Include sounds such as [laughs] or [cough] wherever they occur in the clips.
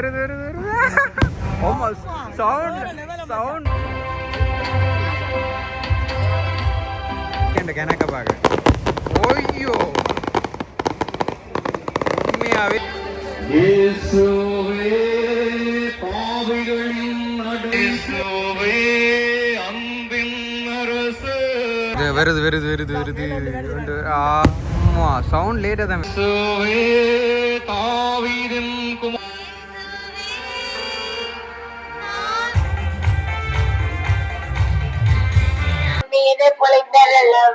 வருது வருது வருது ஆமா சவுண்ட் சவுண்ட் இந்த கிணக்க பார்க்க. ஓய்யோ உண்மையாவே. இயேசுவே பாவிகளின் நடுவே அன்பின் அரசே. இது வருது வருது வருது வருது. ஆமா சவுண்ட் லேட்டாக தான். இயேசுவே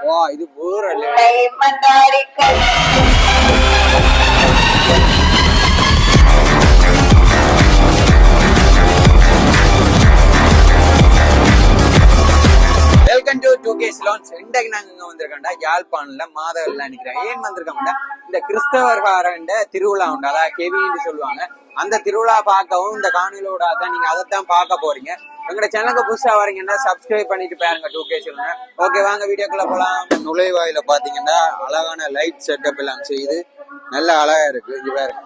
வா இது வேற welcome to two K's launch இன்றைக்கு நாங்க இங்க வந்திருக்கோம்டா யாழ்ப்பாணம்ல மாதவல்ல நிக்கிறேன் ஏன் வந்திருக்கோம்டா? இந்த கிறிஸ்தவர்காரண்ட திருவிழா உண்டு அதாவது கெவின்னு சொல்லுவாங்க. அந்த திருவிழா பார்க்கவும் இந்த காணொலியோட தான் நீங்க அதைத்தான் பார்க்க போறீங்க. எங்களோட சேனலுக்கு புதுசா வரீங்கன்னா சப்ஸ்கிரைப் பண்ணிட்டு பாருங்க டூ கே சொல்லுங்க. ஓகே வாங்க வீடியோக்குள்ள போலாம். நுழைவாயில பாத்தீங்கன்னா அழகான லைட் செட்டப் எல்லாம் செய்து நல்ல அழகா இருக்கு. இது பாருங்க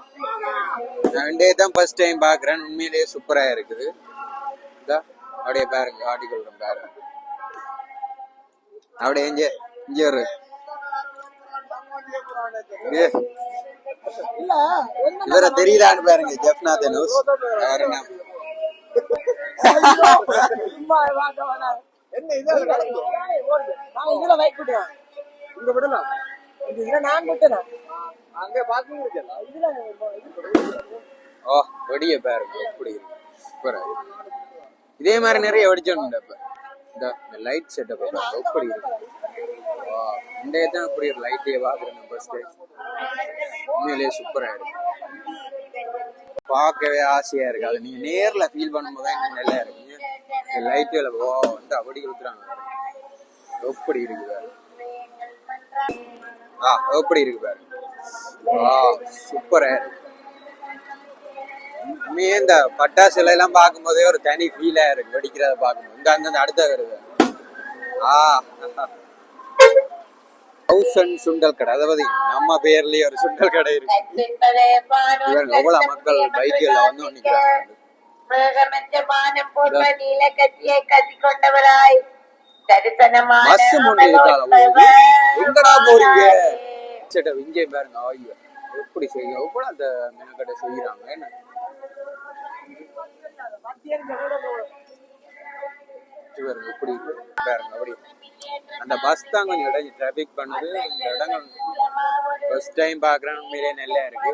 நான் ரெண்டே தான் ஃபர்ஸ்ட் டைம் பாக்குறேன். உண்மையிலேயே சூப்பரா இருக்குது. இதா, அப்படியே பாருங்க ஆடிக்கொள்றேன் பாருங்க. அப்படியே இங்க இங்க ஒரு இவரை தெரியுதான்னு பாருங்க ஜெப்னா தனுஷ் அவர் என்ன இது நான் இதுல இங்க விடலாம். இது இதுல நான் விட்டுறேன் அங்க பாக்க முடியல இதுல ஓ வெடிய பாருங்க எப்படி இருக்கு சூப்பரா இருக்கு. இதே மாதிரி நிறைய இப்ப இந்த லைட் செட்டப் எப்படி இருக்கு இந்த தான் இப்படி ஒரு லைட்டே பாக்குறேன் ஃபர்ஸ்ட் உண்மையிலேயே சூப்பரா இருக்கு. பார்க்கவே ஆசையா இருக்கு. அது நீங்க நேர்ல ஃபீல் பண்ணும்போது இன்னும் நல்லா இருக்கு இந்த லைட்டுல ஓ வந்து அப்படி கொடுக்குறாங்க எப்படி இருக்கு பாரு. ஆ எப்படி இருக்கு பாரு. வா சூப்பரா இருக்கு. இந்த பட்டாசு எல்லாம் பார்க்கும்போதே ஒரு தனி ஃபீலா இருக்கு. வெடிக்கிறத பார்க்கும்போது. இந்த அந்த அடுத்த வருது ஆ. தௌசண்ட் சுண்டல் கடை. அதாவது நம்ம பேர்லயே ஒரு சுண்டல் கடை இருக்கு. இவங்க எவ்வளவு மக்கள் பைக்கில் வந்து நிக்கிறாங்க. எங்கடா போறீங்க? சேட்டா இங்கே பாருங்க ஐயோ எப்படி செய்ய எவ்வளவு அந்த மெனக்கடை செய்யறாங்க என்ன? எப்படி இருக்கு பாருங்க அப்படி அந்த பஸ் தான் கொஞ்சம் இடம் டிராபிக் பண்ணுது. இந்த இடங்கள் ஃபர்ஸ்ட் டைம் பாக்குறேன் உண்மையிலே நல்லா இருக்கு.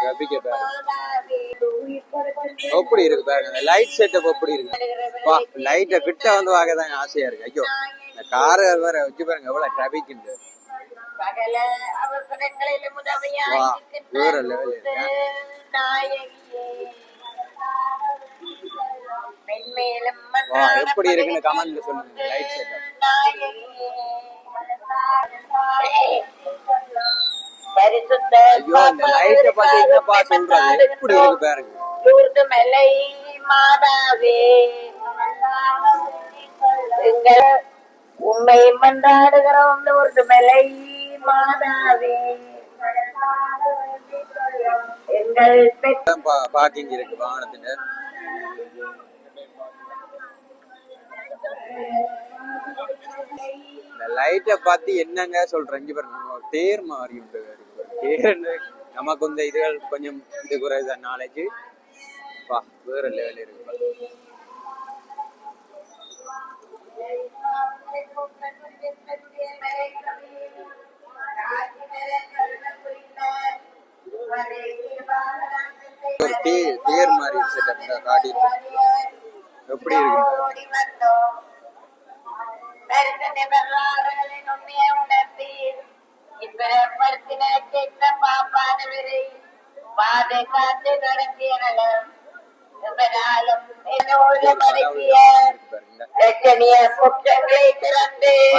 டிராபிக்கை பாருங்க எப்படி இருக்கு பாருங்க. இந்த லைட் செட்டப் எப்படி இருக்கு? வா லைட்டை கிட்ட வந்து பார்க்க தான் ஆசையா இருக்கு. ஐயோ இந்த காரை வேற வச்சு பாருங்க. எவ்வளவு டிராபிக் இருக்கு. வேற level இருக்கு. மன்றாட எப்படி இருக்குன்னு கமெண்ட்ல சொல்லுங்க. லைட் செட்டப் நாயகியே. பரிசுத்த ஐயோ இந்த லைட்டை பார்த்து என்னப்பா சொல்றது? எப்படி இருக்கு பாருங்க. லூர்து மலை மாதாவே எங்கள் உண்மை மன்றாடுகிறோம் மாதாவே எங்கள் பார்க்கிங் இருக்கு வாகனத்துல இந்த லைட்டை பார்த்து என்னங்க சொல்றேன் இங்க பாருங்க தேர் மாறி உண்டு. தேர் நமக்கு இந்த இதுகள் கொஞ்சம் இது குறைதான் நாளைக்கு வேற லெவல் இருக்கு.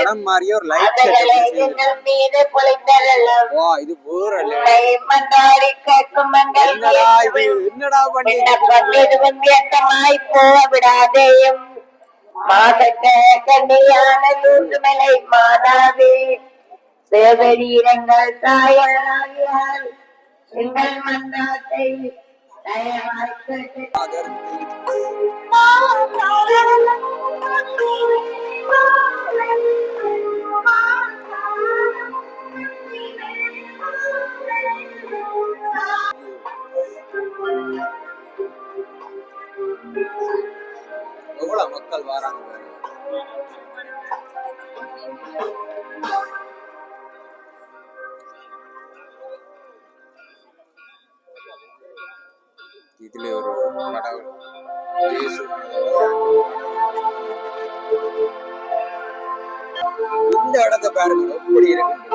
படம் மாதிரி ஒரு லைட் வா இது போர் அல்ல என்னடா இது? என்னடா பண்ணி போக விடாதேயும். மாதக்க தூண்டுமலை மாதாவே. தேவரீரங்கள் தாயாராகியால் எங்கள் மந்தாத்தை தயவாய்க்கு எவ்வளவு மக்கள் வராங்க? இதுல ஒரு கடவுள். இந்த இடத்தை பாருங்க எப்படி இருக்கு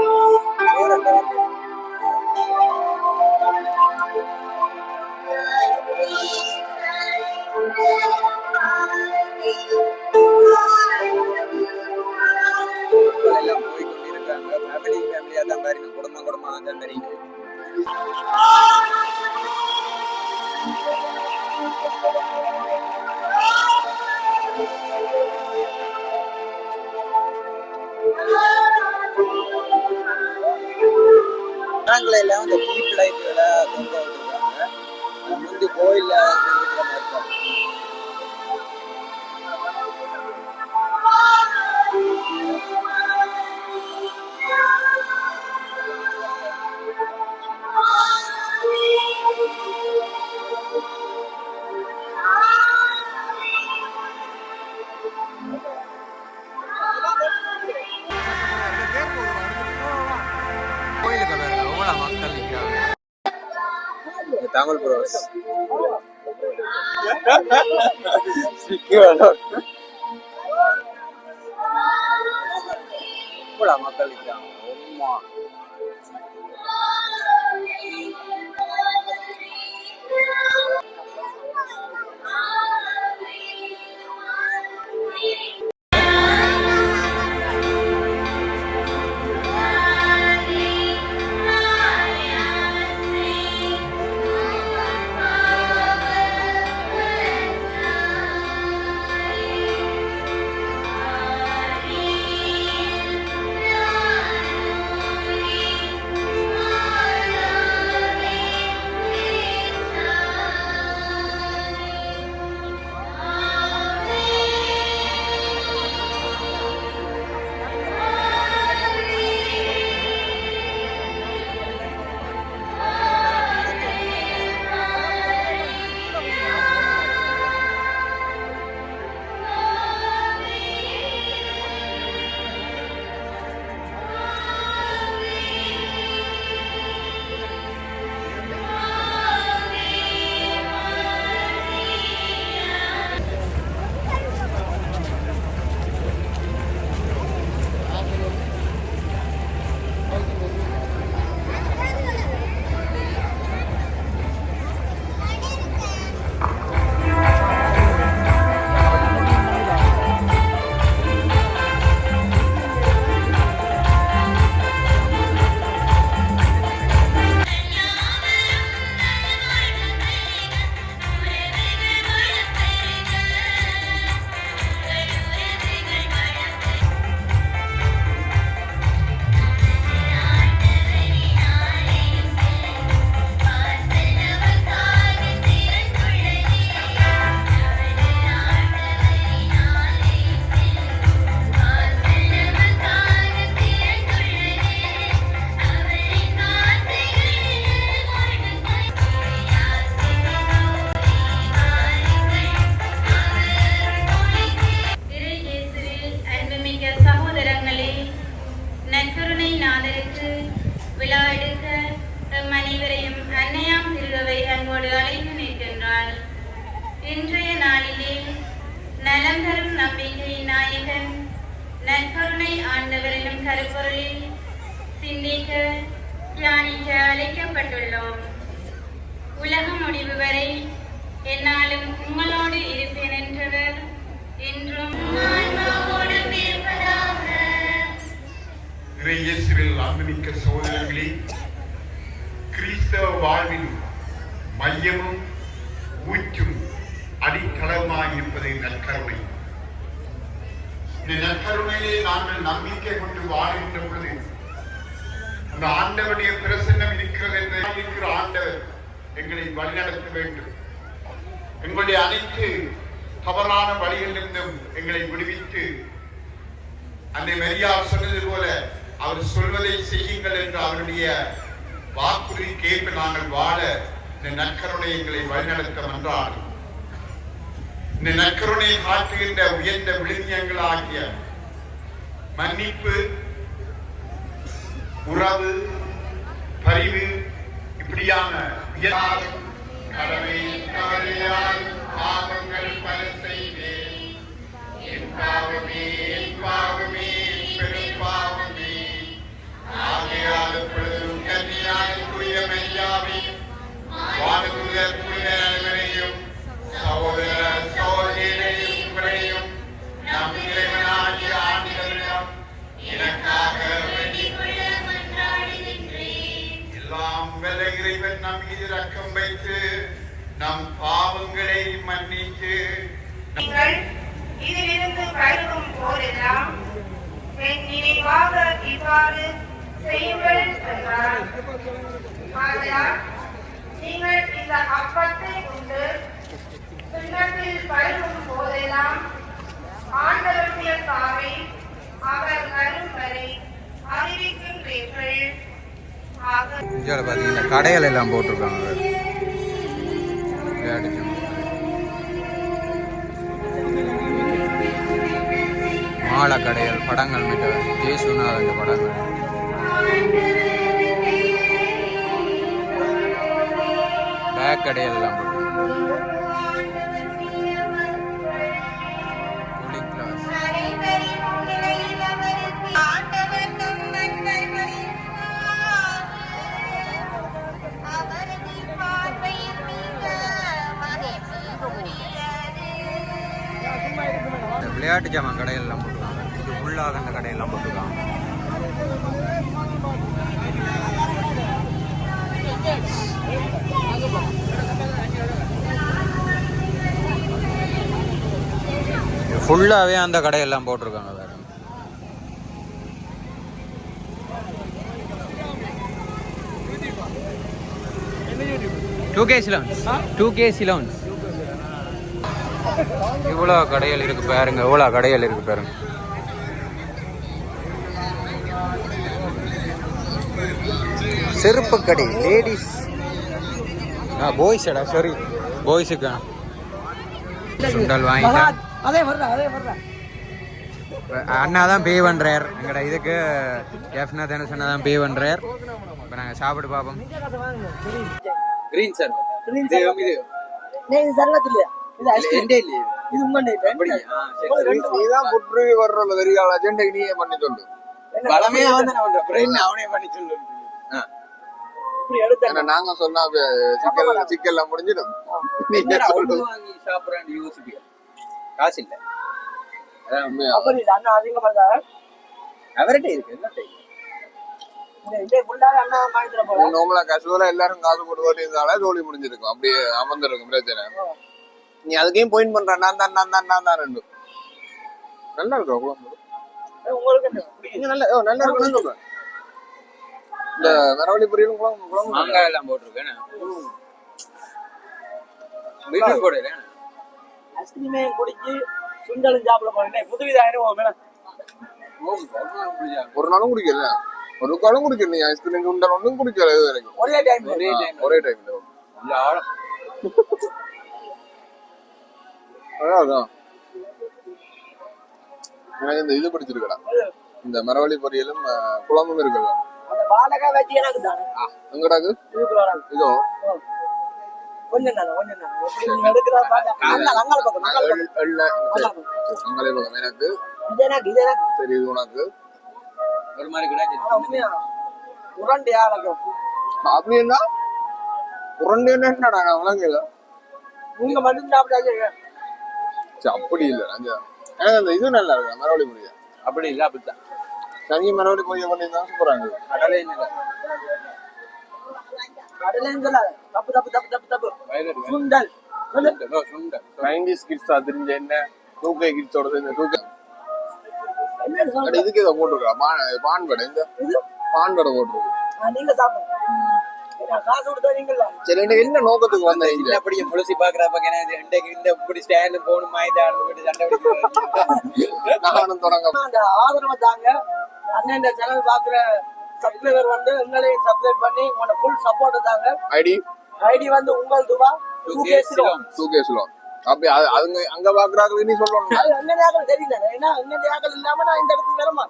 Damos Bros. [laughs] sí, qué valor. Hola, Magali. நாங்கள் நம்பிக்கை கொண்டு வாழ்கின்ற பொழுது அந்த ஆண்டவனுடைய பிரசன்னம் இருக்கிறது என்று இருக்கிற ஆண்டவர் எங்களை வழிநடத்த வேண்டும். எங்களுடைய அனைத்து தவறான வழிகளிலிருந்தும் எங்களை விடுவித்து அன்னை மரியா சொன்னது போல அவர் சொல்வதை செய்யுங்கள் என்று அவருடைய வாக்குறுதி கேட்டு நாங்கள் வாழ இந்த நற்கருணை எங்களை வழிநடத்த என்றார். இந்த நற்கருணை காட்டுகின்ற உயர்ந்த விழுமியங்களாகிய மன்னிப்பு உறவு பரிவு இப்படியான உயர்ந்த கடமை கவலையால் பாவங்கள் பல செய்தேன் என் பாவமே என் பாவமே பெரும் பாவமே. ஆகையால் எப்பொழுதும் கன்னியாய் தூய மெய்யாவே நீங்கள் இதிலிருந்து கருதும் போதெல்லாம் என் நினைவாக இவ்வாறு செய்யுங்கள் என்றார் ஆகையால் நீங்கள் இந்த அப்பத்தை உண்டு துன்பத்தில் பருகும் போதெல்லாம் ஆண்டவருடைய சாவை அவர் வரும் வரை அறிவிக்கின்றீர்கள். இந்தியாவில் பார்த்தீங்கன்னா கடைகள் எல்லாம் போட்டிருக்காங்க. விளையாட்டு படங்கள் மிக ஜெயசுநாதன் படங்கள். பேக் கடைகள் விளையாட்டு ஜாமான் கடையெல்லாம் போட்டு இது அந்த கடையெல்லாம் போட்டுருக்காங்க. ஃபுல்லாகவே அந்த கடையெல்லாம் போட்டிருக்காங்க வேறு. Two K Ceylons two K Ceylons இவ்வளோ கடைகள் இருக்கு பாருங்க இவ்வளோ கடைகள் இருக்கு பாருங்க. செருப்பு கடை லேடிஸ் ஆ பாய்ஸ்டா சாரி பாய்ஸுக்கு சுண்டல் வாங்கிட்டேன். அதே வர்றா அதே வர்றா. அண்ணா தான் பே பண்ணுறார் எங்கட இதுக்கு எஃப்னா தானே தான் பே பண்ணுறார் இப்போ நாங்கள் சாப்பிட்டு பார்ப்போம். கிரீன் சார் இது இது. சங்கத்துல இது ஐஸ்கிரீம் இல்லையே. இது பண்ணி சொல்லு. பலமே பிரெயின் அவனே பண்ணி சொல்லு. இப்படி எடுத்தேன் ஏன்னா நாங்க சொன்னா சிக்கல் சிக்கல்லாம் முடிஞ்சிடும். நீங்க வாங்கி சாப்பிட்றான்னு யோசிப்பியா காசு இல்ல. அண்ணா அதிகமா அவர்கிட்ட இருக்கு. கசுவலா எல்லாரும் காசு போட்டு ஓட்டி இருந்தாலே தோழி முடிஞ்சிருக்கும். அப்படியே அமர்ந்திருக்கும். பிரச்சனை நீ அதுக்கையும் பாயிண்ட் பண்ற. நான் தான் நான் தான் நான் தான் ரெண்டு நல்லா இருக்கும் உங்களுக்கு நல்ல நல்லா இருக்குன்னு சொல்றேன். இந்த மரவள்ளி பொரியலும் குழம்பு குழம்பு மாங்காய் எல்லாம் போட்டிருக்கேன் வீட்டுக்கு போடல ஐஸ்கிரீமே குடிச்சு சுண்டலும் சாப்பிட போறேன் புதுவித அனுபவம் ஒரு நாளும் குடிக்கல. ஒரு காலம் குடிக்கல நீ ஐஸ்கிரீம் உண்டல் ஒன்றும் குடிக்கல இது வரைக்கும். ஒரே டைம் ஒரே time. ஒரே ஆழம். அதான் எனக்கு இந்த இது பிடிச்சிருக்கடா இந்த மரவள்ளி பொரியலும் குழம்பும் இருக்குல்ல. தானே எங்கடாக்கு இதுக்குள்ள வராது இதோ? கொஞ்சம் தானே கொஞ்சம் தானே. நீங்க அங்கே அங்கால பக்கம் அங்கால எனக்கு. இது எனக்கு இது எனக்கு. சரி இது உனக்கு. ஒரு மாதிரி கூட ஆனா உண்மையா? உரண்டு யாருக்கும் அப்படின்னா உருண்டு என்னடா நான் விளங்கல. நீங்க மட்டும் சாப்பிட்டாச்சு சரி, அப்படி இல்ல நாங்க. எனக்கு அந்த இது நல்லா இருக்கு? மரவள்ளி பொரிய அப்படி இல்ல அப்படித்தான். தனி மரவள்ளி பொரிய பண்ணியிருந்தா சூப்பரா இருக்கு கடலை சொல்லாத தப்பு தப்பு தப்பு தப்பு தப்பு. சுண்டல். நைன்டிஸ் கிட்ஸா தெரிஞ்ச என்ன? டூகே கிட்ஸோட டூகே இதுக்கு இதை போட்டிருக்கா? பான் பான் கடை இந்த இது? பான் கடை போட்டிருக்கு. ஆ, நீங்க சாப்பிடுங்க. சரி என்ன நோக்கத்துக்கு வந்த இங்க சின்னப்படிய முழுசி பாக்குறப்ப இந்த இப்படி ஸ்டாண்ட் போகணும் மாயத்தை ஆடு போட்டு சண்டை பிடிக்கிறது நானும் தொடங்க. அந்த ஆதரவை தாங்க அண்ணன் சேனல் பாக்குற சப்ஸ்கிரைபர் வந்து எங்களையும் சப்ஸ்கிரைப் பண்ணி உங்களோட ஃபுல் சப்போர்ட் தாங்க. ஐடி? ஐடி வந்து உங்கள் துவா டூ டூ கேஸ்லோ அப்படி அதுங்க அங்க பாக்குறாங்க நீ சொல்லணும். அது தெரியல. ஏன்னா எங்க யாக்கள் இல்லாம நான் இந்த இடத்துக்கு வரமா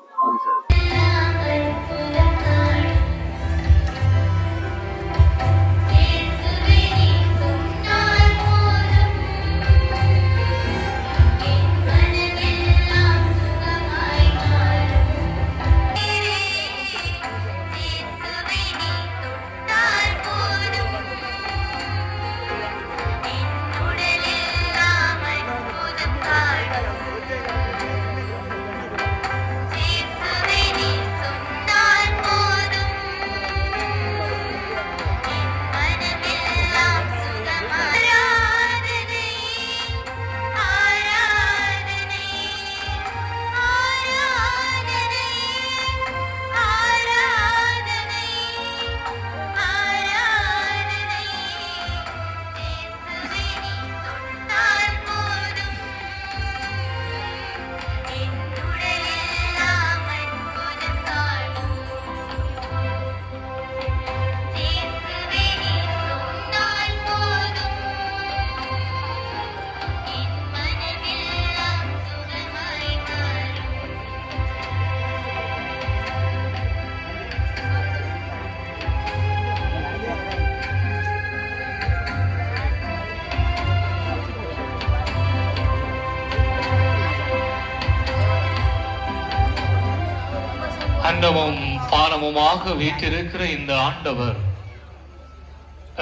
அண்டமும் பானமுமாக வீற்றிருக்கிற இந்த ஆண்டவர்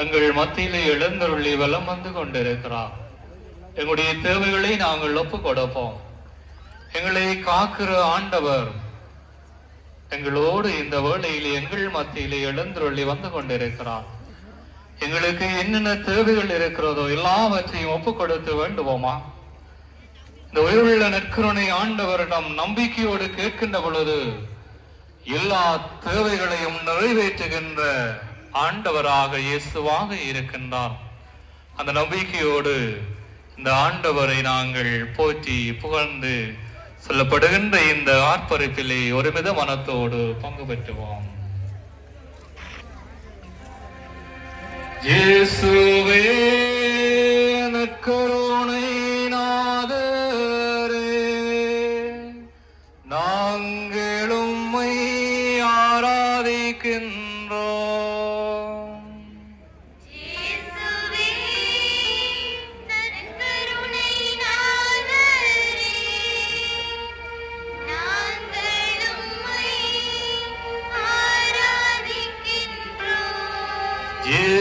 எங்கள் மத்தியிலே எழுந்தருளி வலம் வந்து கொண்டிருக்கிறார். எங்களுடைய தேவைகளை நாங்கள் ஒப்பு கொடுப்போம். எங்களை காக்கிற ஆண்டவர் எங்களோடு இந்த வேளையிலே எங்கள் மத்தியிலே எழுந்தருளி வந்து கொண்டிருக்கிறார். எங்களுக்கு என்னென்ன தேவைகள் இருக்கிறதோ எல்லாவற்றையும் ஒப்பு கொடுத்து வேண்டுவோமா? இந்த உயிருள்ள நற்கருணை ஆண்டவரிடம் நம்பிக்கையோடு கேட்கின்ற பொழுது எல்லா தேவைகளையும் நிறைவேற்றுகின்ற ஆண்டவராக இயேசுவாக இருக்கின்றார். அந்த நம்பிக்கையோடு இந்த ஆண்டவரை நாங்கள் போற்றி புகழ்ந்து சொல்லப்படுகின்ற இந்த ஆர்ப்பரிப்பிலே ஒருமித மனத்தோடு பங்கு பெற்றுவோம். இயேசுவே நற்கருணை இயேசுவே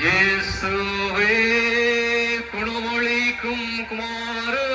இயேசுவே குணமொழிக்கும் குமாரன்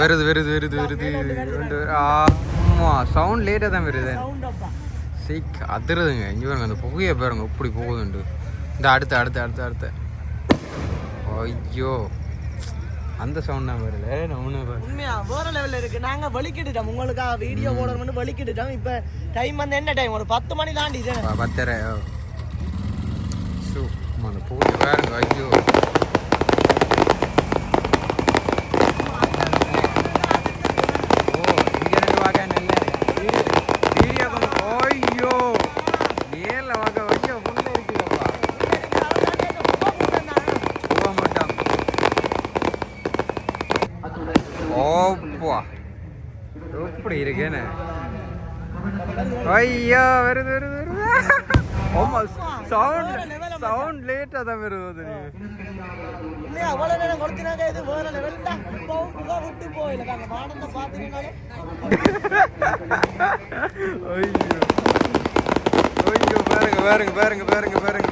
வருது வருது வருது வருது ஆமா சவுண்ட் லேட்டாக தான் வருது. சீக் அதிருதுங்க. இங்கே பாருங்க அந்த புகையை பாருங்க இப்படி போகுதுண்டு இந்த அடுத்து அடுத்து அடுத்து அடுத்து. ஐயோ. அந்த சவுண்ட் தான் வரல நம்ம உண்மையா வேற லெவல்ல இருக்கு. நாங்க வலிக்கிட்டுட்டோம். உங்களுக்காக வீடியோ போடணும்னு வலிக்கிட்டுட்டோம். இப்ப டைம் வந்து என்ன டைம் ஒரு பத்து மணி தாண்டி பத்தரை ஷூ அந்த புகை பாருங்க. ஐயோ ஓ இங்க இருந்து பார்க்க நல்லா இருக்கு வீடியோ ஐயோ நேர்ல பார்க்க ஐயோ புள்ள இருக்குதப்பா போக மாட்டான் ஓப்பா எப்படி இருக்கேன்னு ஐயோ வருது வருது வருது ஆமா சவுண்ட் லேட்டா தான் வருது இல்லையா அவ்வளவு நேரம் கொடுத்தினாங்க இது வேற லெவல் தான் இப்பவும் புகை விட்டு போயில. நாங்க வானத்தை பாத்தீங்கன்னாலே ஐயோ. ஐயோ பாருங்க பாருங்க பாருங்க பாருங்க பாருங்க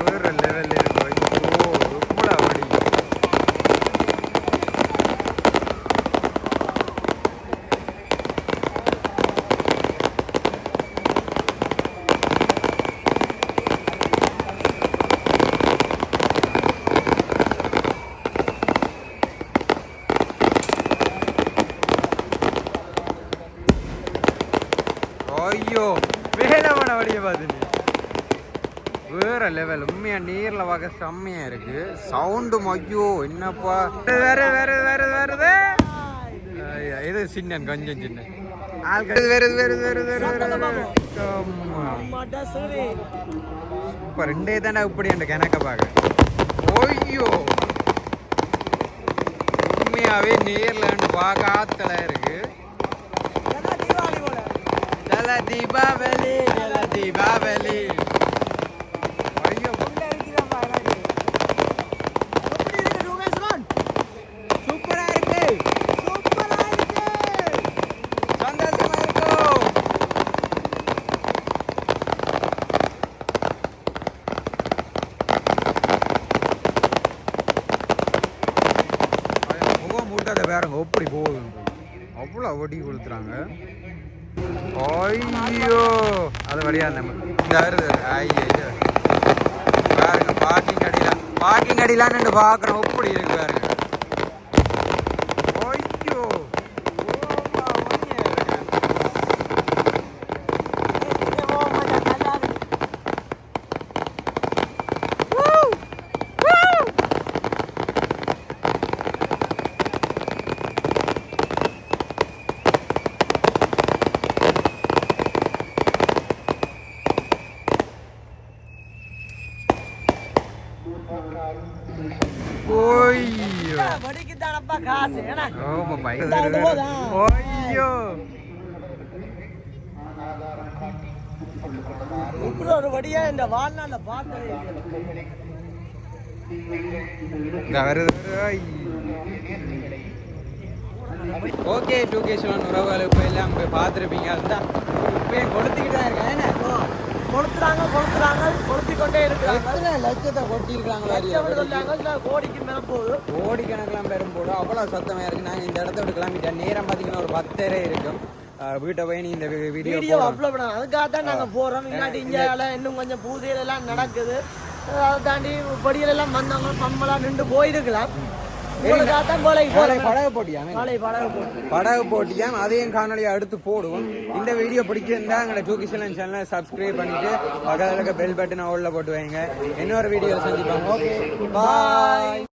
வேற லெவல்ல இருக்கு ஐயோ எப்படி அப்படி ஐயோ வேலவன வழிய பார்த்து வேற லெவல் உண்மையா நேர்ல பார்க்க செம்மையா இருக்கு. சவுண்டும் ஐயோ என்னப்பா? வேற வேற வேற ஐயா, இது சின்ன கொஞ்சம் சின்ன இப்ப ரெண்டே தானே இப்படி அந்த கணக்க பார்க்க ஐயோ. உண்மையாவே நேர்ல பார்க்க ஆத்தல இருக்கு தீபாவளி போல. தல தீபாவளி தல தீபாவளி ஐயோ உள்ள இருக்குதாப்பா எனக்கு எப்படி இருக்கு ரூமேஷ் ரான் சூப்பரா இருக்கு சூப்பரா இருக்கு சந்தோஷமா இருக்கும் முகம் மூட்டதை வேறங்க எப்படி போகுது அவ்வளோ வடி ஐயோ. அது வழியா நம்ம. இந்த வருது ஐயோ பாருங்க பார்க்கிங் அடியில பார்க்கிங் அடியிலான்னு பார்க்குறோம் எப்படி இருக்கு பாருங்க ஐயோ ஓமா, மணியா இருக்கு. ஓய்யோ வடிக்கு தானப்பா காசு ஏன்னா ஆமா பை இந்தாண்டு போதா? ஓய்யோ இப்படி ஒரு வடியா இந்த வாழ்நாள்ல பார்த்ததே ஓகே டூ கே செவன் உறவுகள் இப்போ எல்லாம் போய் பார்த்துருப்பீங்க. அதுதான். இப்போ கொளுத்திக்கிட்டு தான் இருக்கேன். என்ன? கொளுத்துறாங்க கொளுத்துறாங்க கொளுத்தி கொண்டே இருக்கிறாங்க லட்சத்தை சொல்றாங்க, இல்ல கோடிக்கு மேல போகுது. கோடிக்கணக்கெல்லாம் பெரும் போடும் அவ்வளோ சத்தமாக இருக்கு. நாங்கள் இந்த இடத்த விட்டு கிளம்பிட்டேன். நேரம் பார்த்தீங்கன்னா ஒரு பத்தரை இருக்கும். வீட்டை போய் நீ இந்த வீடியோ அப்லோட் பண்ணலாம். அதுக்காக தான் நாங்க போறோம். இல்லாட்டி இந்தியாவில் இன்னும் கொஞ்சம் பூஜைகள் எல்லாம் நடக்குது. அதை தாண்டி படிகள் எல்லாம் வந்தவங்க பம்பெல்லாம் நின்று போயிருக்கலாம். படகு போட்டியாமே அதையும் காணொலியை அடுத்து போடுவோம். இந்த வீடியோ பிடிச்சிருந்தா எங்களை டூ கிஷன் சேனலை சப்ஸ்கிரைப் பண்ணிட்டு பக்கத்தில் இருக்க பெல் பட்டனை உள்ள போட்டு வைங்க. இன்னொரு வீடியோ சந்திப்பாங்க பாய்